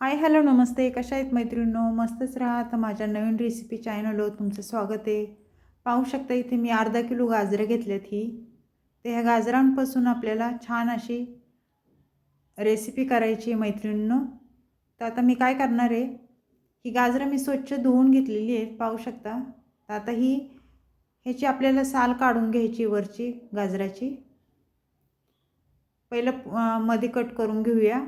Hi hello नमस्ते. कशा आहेत मैत्रिणींनो? मस्तच राहा. तर माझ्या नवीन रेसिपी चॅनलवर तुमचं स्वागत आहे. पाहू शकता इथे मी अर्धा किलो गाजरं घेतल्यात ही. तर ह्या गाजरांपासून आपल्याला छान अशी रेसिपी करायची आहे मैत्रिणींनो. तर आता मी काय करणार आहे? ही गाजरं मी स्वच्छ धुवून घेतलेली आहेत पाहू शकता. तर आता ही ह्याची आपल्याला साल काढून घ्यायची वरची गाजराची. पहिलं मध्ये कट करून घेऊया.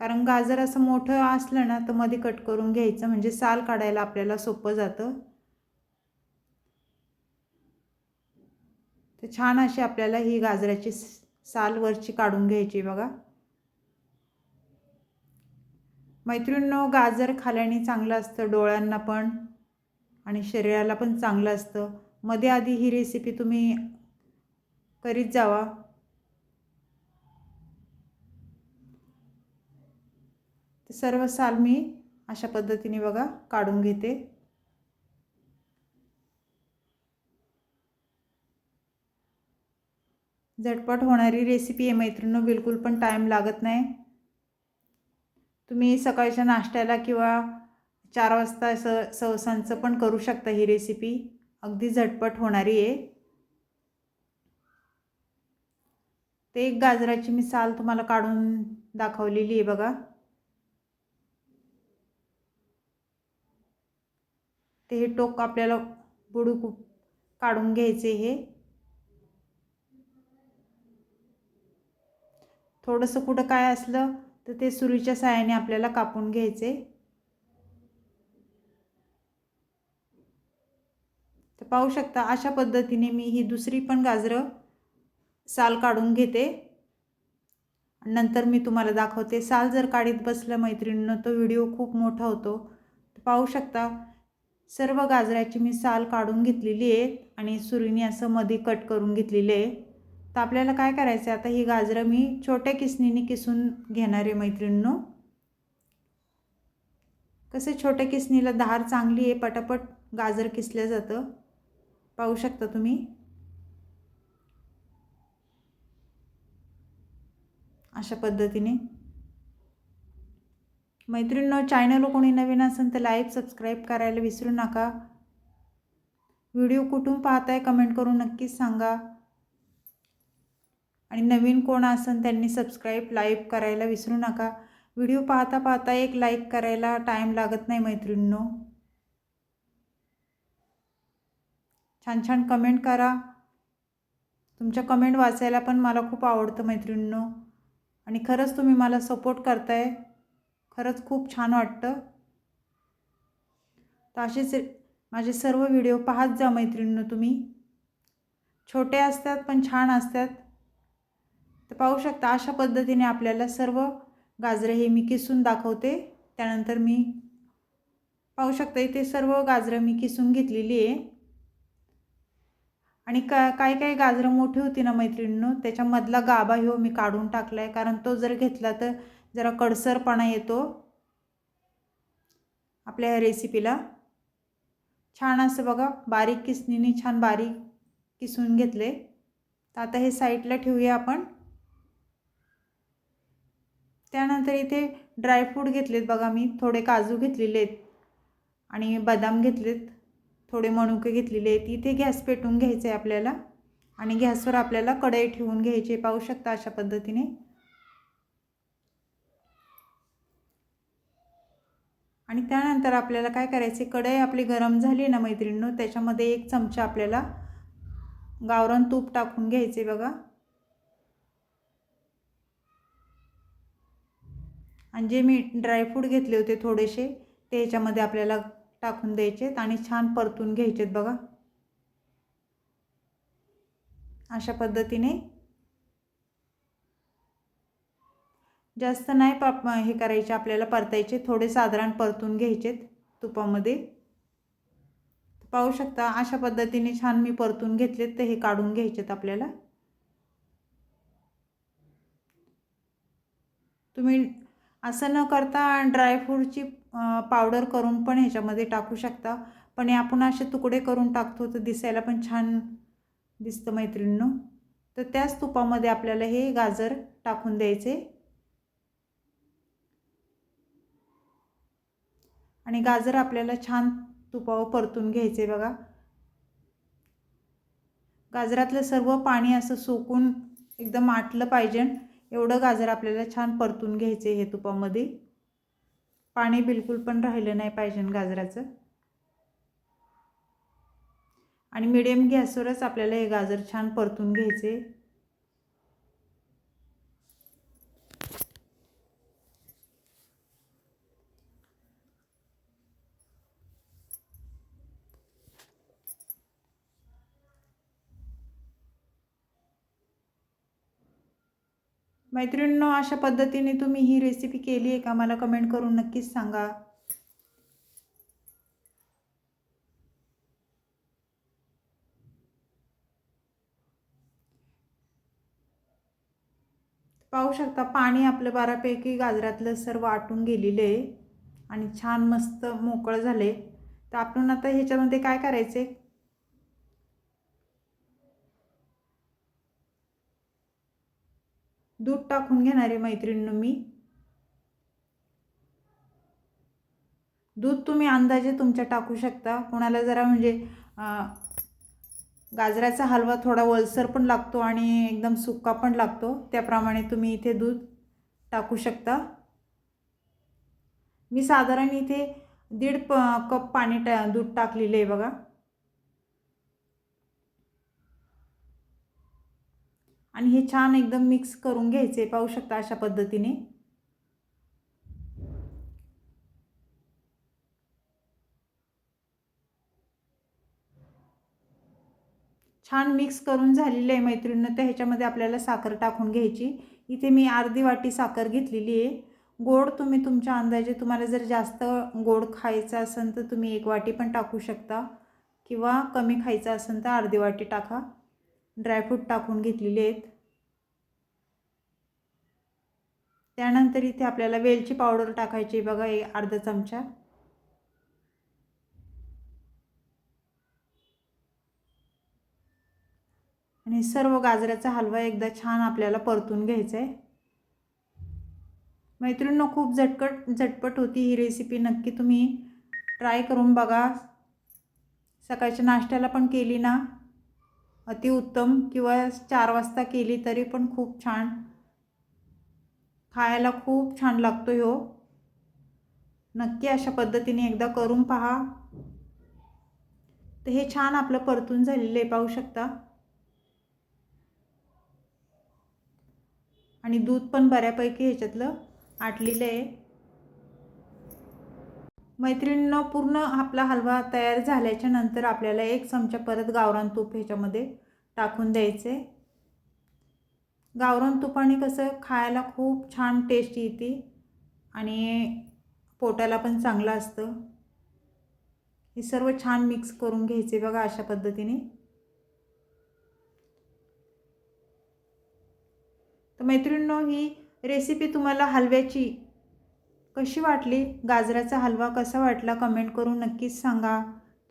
कारण गाजर असं मोठं असलं ना तर मध्ये कट करून घ्यायचं. म्हणजे साल काढायला आपल्याला सोपं जातं. तर छान अशी आपल्याला ही गाजराची साल वरची काढून घ्यायची बघा. मैत्रिणींनो गाजर खाल्याने चांगलं असतं डोळ्यांना पण आणि शरीराला पण चांगलं असतं. मध्ये आधी ही रेसिपी तुम्ही करीत जावा. ते सर्व साल मी अशा पद्धतीने बघा काढून घेते. झटपट होणारी रेसिपी आहे मैत्रिणी बिलकुल पण टाईम लागत नाही. तुम्ही सकाळच्या नाश्त्याला किंवा चार वाजता स सवसांचं पण करू शकता ही रेसिपी अगदी झटपट होणारी आहे. ते एक गाजराची मी साल तुम्हाला काढून दाखवलेली आहे बघा. ते हे टोक आपल्याला बुडूक काढून घ्यायचे हे. थोडंसं कुठं काय असलं तर ते सुरीच्या साहाय्याने आपल्याला कापून घ्यायचे. तर पाहू शकता अशा पद्धतीने मी ही दुसरी पण गाजरं साल काढून घेते. नंतर मी तुम्हाला दाखवते. साल जर काढीत बसलं मैत्रिणीनं तो व्हिडिओ खूप मोठा होतो. तर पाहू शकता सर्व गाजराची मी साल काढून घेतलेली आहे आणि सुरीने असं मध्ये कट करून घेतलेले आहे. तर आपल्याला काय करायचं आहे? आता ही गाजरं मी छोट्या किसणीने किसून घेणार आहे मैत्रिणींनो. कसं छोट्या किसणीला धार चांगली आहे पटापट गाजर किसलं जातं. पाहू शकता तुम्ही. अशा पद्धतीने. मैत्रिणीनं चॅनल कोणी नवीन असेल तर लाईक सबस्क्राईब करायला विसरू नका. व्हिडिओ कुठून पाहताय कमेंट करून नक्कीच सांगा. आणि नवीन कोण असेल त्यांनी सबस्क्राईब लाईक करायला विसरू नका. व्हिडिओ पाहता पाहता एक लाईक करायला टाईम लागत नाही मैत्रिणींनो. छान छान कमेंट करा. तुमच्या कमेंट वाचायला पण मला खूप आवडतं मैत्रिणींनो. आणि खरंच तुम्ही मला सपोर्ट करताय. खरंच खूप छान वाटतं. तर असेच माझे सर्व व्हिडिओ पाहत जा मैत्रिणींनो तुम्ही. छोटे असतात पण छान असतात. तर पाहू शकता अशा पद्धतीने आपल्याला सर्व गाजरं हे मी किसून दाखवते. त्यानंतर मी पाहू शकता इथे सर्व गाजरं मी किसून घेतलेली आहे. आणि का काही काही गाजरं मोठी होती ना मैत्रिणींनो त्याच्यामधला गाभा ह्यो मी काढून टाकला आहे कारण तो जर घेतला तर जरा कडसरपणा येतो. आपल्या ह्या रेसिपीला छान असं बघा बारीक किसणीने छान बारीक किसून घेतले. तर आता हे साईडला ठेवूया आपण. त्यानंतर इथे ड्रायफ्रूट घेतलेत बघा मी थोडे काजू घेतलेले आहेत आणि बदाम घेतलेत थोडे मणुके घेतलेले आहेत इथे गॅस पेटून घ्यायचं आहे आपल्याला आणि गॅसवर आपल्याला कढई ठेवून घ्यायची पाहू शकता अशा पद्धतीने. आणि त्यानंतर आपल्याला काय करायचे कढई आपली गरम झाली ना मैत्रिणीनं त्याच्यामध्ये एक चमचा आपल्याला गावरान तूप टाकून घ्यायचे बघा. आणि जे मी ड्रायफ्रूट घेतले होते थोडेसे ते ह्याच्यामध्ये आपल्याला टाकून द्यायचेत आणि छान परतून घ्यायचेत बघा. अशा पद्धतीने जास्त नाही पाप हे करायचे आपल्याला परतायचे थोडे साधारण परतून घ्यायचेत तुपामध्ये. पाहू शकता अशा पद्धतीने छान मी परतून घेतलेत तर हे काढून घ्यायचेत आपल्याला. तुम्ही असं न करता ड्रायफ्रूटची पावडर करून पण ह्याच्यामध्ये टाकू शकता. पण हे आपण असे तुकडे करून टाकतो तर दिसायला पण छान दिसतं मैत्रिणींनो. तर त्याच तुपामध्ये आपल्याला हे गाजर टाकून द्यायचे. आणि गाजर आपल्याला छान तुपावर परतून घ्यायचे बघा. गाजरातलं सर्व पाणी असं सोकून एकदम आटलं पाहिजे. एवढं गाजर आपल्याला छान परतून घ्यायचे हे तुपामध्ये. पाणी बिलकुल पण राहिलं नाही पाहिजे गाजराचं. आणि मिडियम गॅसवरच आपल्याला हे गाजर छान परतून घ्यायचे. मैत्रिणींनो अशा पद्धतीने तुम्ही ही रेसिपी केली आहे का? मला कमेंट करून नक्कीच सांगा. पाहू शकता पाणी आपलं बऱ्यापैकी गाजरातलं सर्व आटून गेलेलं आहे आणि छान मस्त मोकळं झालं आहे तर आपण आता ह्याच्यामध्ये काय करायचं आहे दूध टाकून घेणारे मैत्रिणीनं मी. दूध तुम्ही अंदाजे तुमच्या टाकू शकता. कोणाला जरा म्हणजे गाजराचा हलवा थोडा वलसर पण लागतो आणि एकदम सुक्का पण लागतो. त्याप्रमाणे तुम्ही इथे दूध टाकू शकता. मी साधारण इथे दीड प कप पाणी टा दूध टाकलेलं आहे बघा. आणि हे छान एकदम मिक्स करून घ्यायचे. पाहू शकता अशा पद्धतीने. छान मिक्स करून झालेलं आहे मैत्रिणीनं. तर ह्याच्यामध्ये आपल्याला साखर टाकून घ्यायची. इथे मी अर्धी वाटी साखर घेतलेली आहे. गोड तुम्ही तुमच्या अंदाजे तुम्हाला जर जास्त गोड खायचं असेल तर तुम्ही एक वाटी पण टाकू शकता. किंवा कमी खायचं असेल तर अर्धी वाटी टाका. ड्रायफ्रूट टाकून घेतलेले आहेत. त्यानंतर इथे आपल्याला वेलची पावडर टाकायची बघा एक अर्धा चमचा. आणि सर्व गाजराचा हलवा एकदा छान आपल्याला परतून घ्यायचा आहे मैत्रिणींनो खूप झटकट झटपट होती ही रेसिपी नक्की तुम्ही ट्राय करून बघा. सकाळच्या नाश्त्याला पण केली ना? अतिउत्तम किंवा चार वाजता केली तरी पण खूप छान. खायला खूप छान लागतो हो. नक्की अशा पद्धतीने एकदा करून पहा. तर हे छान आपलं परतून झालेलं आहे पाहू शकता. आणि दूध पण बऱ्यापैकी ह्याच्यातलं आटलेलं आहे. मैत्रिणीनं पूर्ण आपला हलवा तयार झाल्याच्यानंतर आपल्याला एक चमचा परत गावरान तूप ह्याच्यामध्ये टाकून द्यायचे गावरान तुपाने कसं खायला खूप छान टेस्ट येते आणि पोटाला पण चांगलं असतं. हे सर्व छान मिक्स करून घ्यायचे बघा अशा पद्धतीने. तर मैत्रिणींनो ही रेसिपी तुम्हाला हलव्याची कशी वाटली? गाजराचा हलवा कसा वाटला? कमेंट करून नक्कीच सांगा.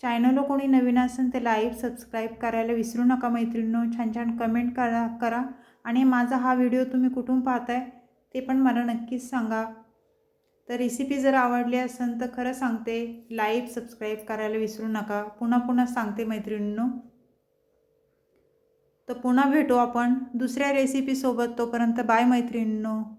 चॅनलला कोणी नवीन असेल तर लाईव्ह सबस्क्राईब करायला विसरू नका मैत्रिणींनो. छान छान कमेंट करा करा. आणि माझा हा व्हिडिओ तुम्ही कुठून पाहताय ते पण मला नक्कीच सांगा. तर रेसिपी जर आवडली असेल तर खरं सांगते लाईक सबस्क्राईब करायला विसरू नका. पुन्हा पुन्हा सांगते मैत्रिणींनो. तर पुन्हा भेटू आपण दुसऱ्या रेसिपीसोबत तोपर्यंत बाय मैत्रिणींनो.